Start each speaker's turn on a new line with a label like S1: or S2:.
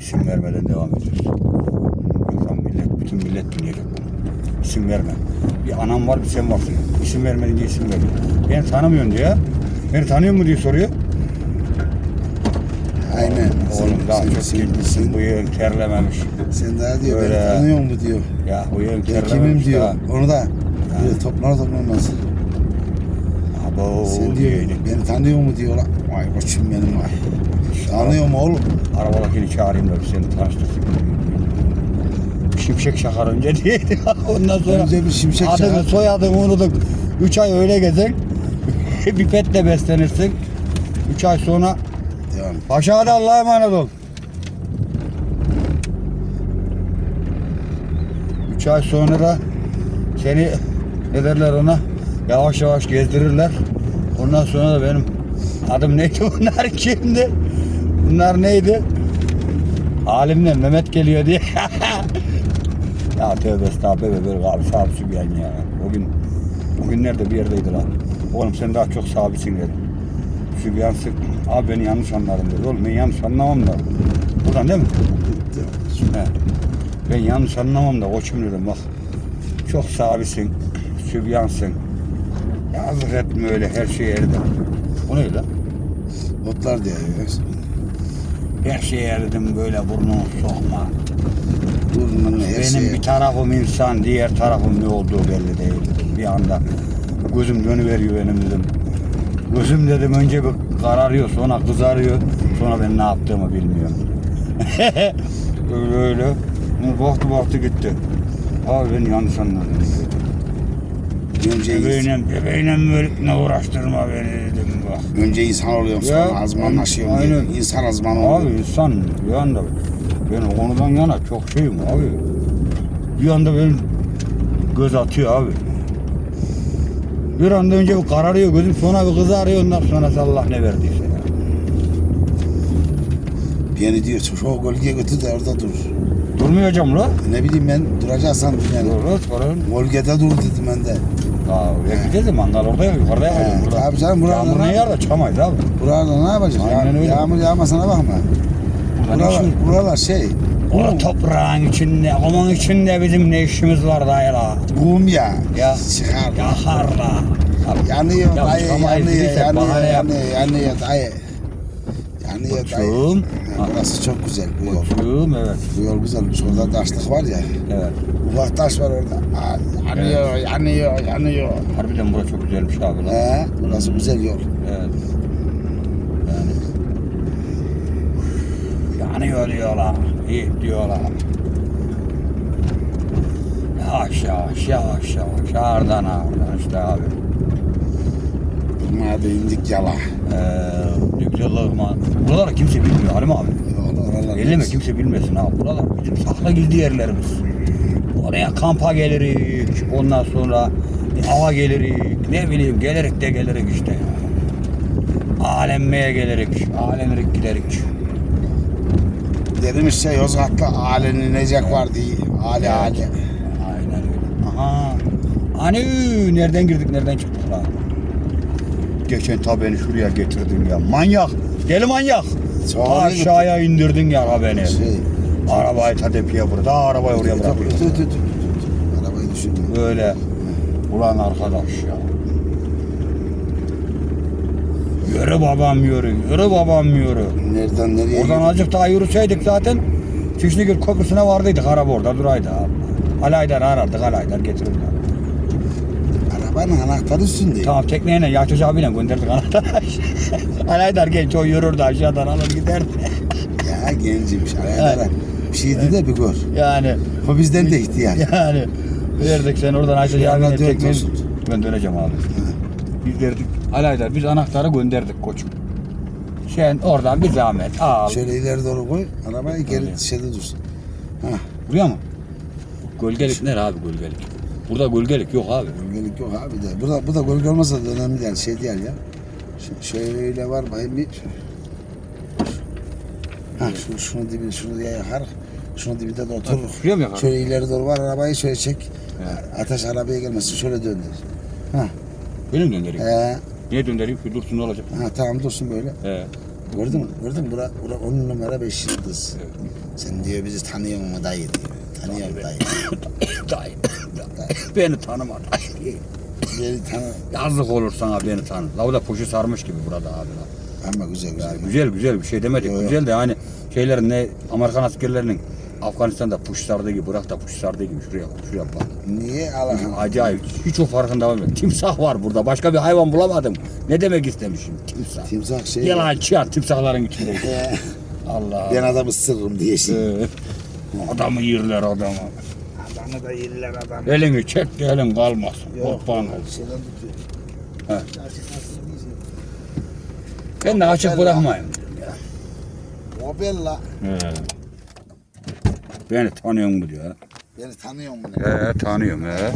S1: İsim vermeden devam ediyoruz. Yoksa millet, bütün millet dinleyecek bunu. İsim verme. Bir anam var bir sen varsın. İsim vermedin diye isim veriyor. Beni tanımıyorsun diyor. Beni tanıyor mu diye soruyor.
S2: Aynen.
S1: Oğlum daha
S2: sen,
S1: çok
S2: sen,
S1: gençsin.
S2: sen,
S1: Bıyığın terlememiş.
S2: sen daha diyor
S1: Öyle.
S2: beni tanıyor mu diyor.
S1: Ya bıyığın
S2: Ben
S1: terlememiş
S2: kimim diyor.
S1: daha.
S2: Onu da böyle toplar toplamaz.
S1: Abo
S2: Sen diyor beni tanıyor mu diyor. lan. Vay koçum benim vay. Tanıyor mu oğlum?
S1: Arabadakini çağırayım da bir seni tanıştırsın. Şimşek şakar önce diyeydi. Ondan sonra
S2: Önce bir şimşek
S1: adını
S2: çakar.
S1: soyadını unuttuk. Üç ay öyle gezer. bir petle beslenirsin. Üç ay sonra
S2: Devam.
S1: aşağıda Allah'a emanet ol. Üç ay sonra da seni ne derler ona yavaş yavaş gezdirirler. Ondan sonra da benim adım neydi bunlar kimdi? Bunlar neydi? Halimden Mehmet geliyor diye. ya tövbe estağfurullah böyle abi sahibi Sübyan ya. O gün günlerde bir yerdeydi lan. Oğlum sen daha çok sahibisin dedim. Sübyansın. Abi beni yanlış anladın dedi. Oğlum ben yanlış anlamam da. Buradan değil mi? Ben yanlış anlamam da koçum dedim bak. Çok sahibisin. Sübyansın. Yazık etme öyle her şey erde. O ne lan?
S2: Otlar diyor.
S1: Her şeyi eridim böyle burnunu sokma.
S2: Burnunun her
S1: Benim
S2: şeye.
S1: bir tarafım insan, diğer tarafım ne olduğu belli değil. Bir anda gözüm dönüveriyor benim dedim. Gözüm dedim önce bir kararıyor, sonra kızarıyor. Sonra ben ne yaptığımı bilmiyorum. öyle öyle. Baktı baktı gitti. Abi ben yanlış anladım.
S2: Önce,
S1: Bebeğine, bebeğine böyle ne uğraştırma beni dedim bak.
S2: önce insan oluyorum
S1: Ya,
S2: sonra azmanlaşıyorum diye.
S1: aynen.
S2: İnsan azman
S1: Abi
S2: oluyor.
S1: insan bir anda ben o konudan yana çok şeyim abi. Bir anda benim göz atıyor abi. Bir anda önce bir kararıyor gözüm sonra bir kızarıyor ondan sonra Allah ne verdiyse. ya.
S2: Beni diyor şu gölgeye götür de orada dur.
S1: Durmayacağım la.
S2: Ne bileyim ben duracağız sandım yani.
S1: Dur sonra.
S2: Gölgede dur dedim ben de.
S1: Aa, oraya gideceğiz de mangal orada ya yukarıda.
S2: He,
S1: Burada.
S2: tabii canım, burada
S1: Yağmur
S2: ne-
S1: ne da çıkamayız abi.
S2: Burada ne yapacağız?
S1: Aynen
S2: Ya-
S1: öyle.
S2: Yağmur yağmasına bakma.
S1: Burada ne
S2: Buralar,
S1: işimiz?
S2: buralar şey. Kum,
S1: toprağın içinde, onun içinde bizim ne işimiz var dayı la.
S2: kum ya.
S1: Ya.
S2: Çıkar.
S1: Yakar la.
S2: Yanıyor
S1: Ya
S2: dayı,
S1: çıkamayız
S2: yanıyor,
S1: dediysek
S2: yanıyor,
S1: bahane yap.
S2: yanıyor, yanıyor dayı. Yanıyor dayı.
S1: Koçum.
S2: Ha, Burası çok güzel bu yol.
S1: Koçum evet.
S2: Bu yol güzelmiş. Orada taşlık var ya.
S1: Evet.
S2: Ufak taş var orada. Aa, yanıyor, yanıyor, yanıyor.
S1: Harbiden burası çok güzelmiş abi lan.
S2: He, burası güzel yol.
S1: Evet. Yani. Yanıyor diyorlar. İyi diyorlar. Yavaş yavaş yavaş yavaş. Ağırdan ağırdan işte abi.
S2: Hadi indik yala.
S1: Ee, güzel lağma. Buraları kimse bilmiyor Halim abi.
S2: Oralar.
S1: Elleme kimse bilmesin abi. Buralar bizim sakla gizli yerlerimiz. Oraya kampa gelirik. Ondan sonra ava gelirik. Ne bileyim gelirik de gelirik işte. Alenmeye gelirik. Alenrik giderik.
S2: Dedim işte Yozgat'ta Ali'nin Necek var diye. Ali
S1: Evet.
S2: Ali.
S1: Aynen öyle. Aha. Hani nereden girdik nereden çıktık lan? Geçen ta beni şuraya getirdin ya. Manyak. Deli manyak. Ta aşağıya indirdin ya beni.
S2: Şey.
S1: Arabayı ta tepeye burada. Arabayı oraya
S2: Tut,
S1: bırakıyorsun.
S2: tut, tut, tut, tut. Arabayı düşürdüm.
S1: Böyle. Ulan arkadaş ya. Yürü babam yürü. Yürü babam yürü.
S2: Nereden nereye
S1: Oradan azıcık daha yürüseydik zaten Çişligil Köprüsü'ne vardıydık araba orada duraydı abi. Alaydar arardık Alaydar getirirdi.
S2: Arabanın anahtarı üstünde.
S1: Tamam tekneyle Yahçız abiyle gönderdik anahtarı. Alaydar genç o yürürdü aşağıdan alır giderdi.
S2: Ya genciymiş. Arayalara bir şeydi de bir gör.
S1: yani
S2: O bizden de ihtiyar.
S1: yani verdik sen oradan
S2: anda
S1: abiyle ben döneceğim abi. Biz verdik Alaydar biz anahtarı gönderdik koçum. Sen oradan bir zahmet al.
S2: Şöyle ileri doğru koy. Arabayı geri dışarıda dursun. Ha,
S1: Buraya mı? Gölgelik ne abi gölgelik? Burada gölgelik yok abi.
S2: gölgelik yok abi de. Burada, bu da gölge olmasa da önemli değil. Şey değil ya. Şöyle var bakayım bir. Ha, şu, şunu dibine, şunu diye yakar. Şunu dibinde de oturur.
S1: Şuraya mı yakar?
S2: Şöyle ileri doğru var arabayı şöyle çek.
S1: Evet.
S2: Ateş arabaya gelmesin. Şöyle döndür. Ha,
S1: Benim döndüreyim.
S2: he,
S1: Niye döndüreyim? Bir dursun ne olacak?
S2: ha tamam dursun böyle.
S1: He.
S2: Gördün mü? Gördün mü? Bura, bura on numara beş yıldız. Sen diyor bizi tanıyor mu dayı diyor. Tanıyorum dayı.
S1: Dayı. beni tanıma dayı.
S2: Beni tanı.
S1: Yazık olur sana beni tanı. La da poşu sarmış gibi burada abi. la.
S2: Ama güzel güzel.
S1: Güzel güzel bir şey demedik.
S2: Yo, yo.
S1: Güzel de hani şeylerin ne Amerikan askerlerinin Afganistan'da puş sardığı gibi Irak'ta puş sardığı gibi şuraya şuraya bak.
S2: Niye Allah'ım?
S1: Acayip. Hiç o farkında olmuyor. Timsah var burada. Başka bir hayvan bulamadım. Ne demek istemişim? Timsah.
S2: Timsah şey.
S1: Yalancı ya timsahların içinde. Allah.
S2: ben adamı ısırırım diye şey.
S1: Adamı yerler adamı.
S2: Adamı da yerler adam.
S1: Elini çek de elin kalmasın. Kurban ol.
S2: Şeyden tutuyor.
S1: He.
S2: Açık nasıl diyeceğim?
S1: Ben de açık bırakmayayım. Ya.
S2: O bella.
S1: He. Beni tanıyor mu diyor.
S2: Beni tanıyor mu?
S1: He tanıyorum he.